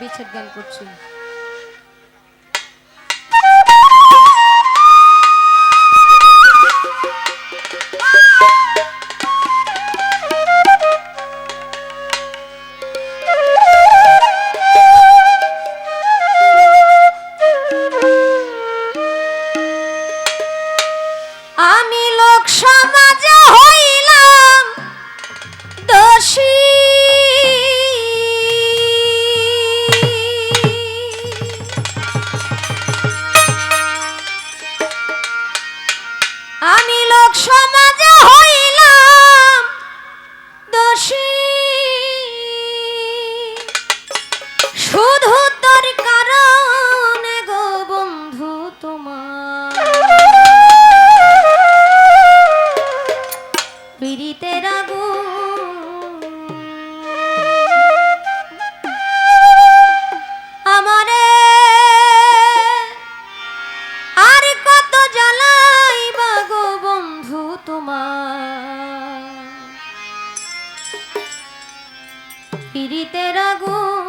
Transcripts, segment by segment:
বিচ্ছেদ গান করছি। আমি লোক পীড়িতের আগুন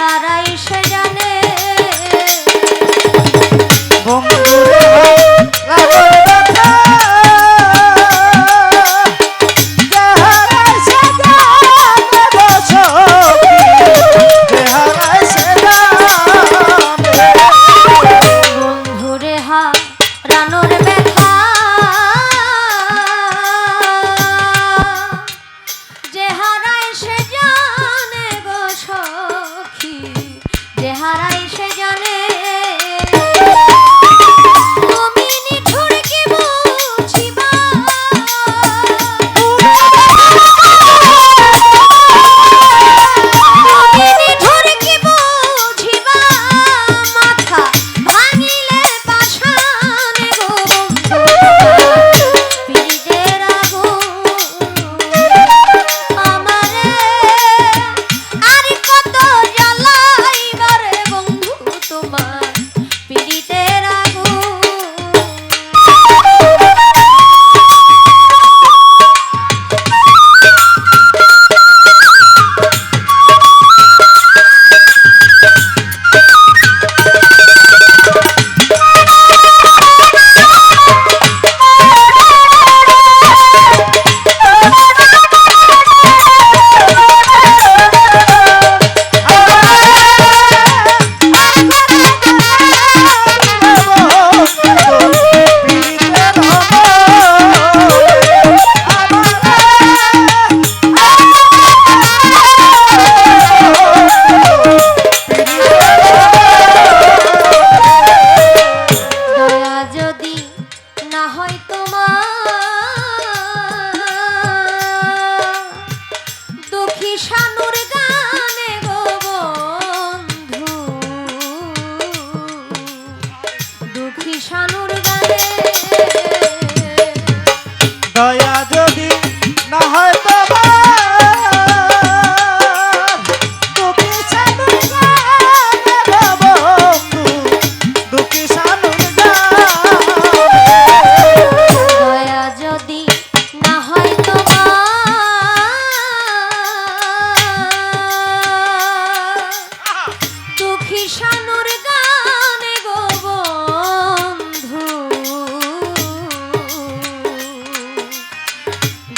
ছাড়া এসে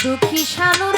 দুঃখী সানুর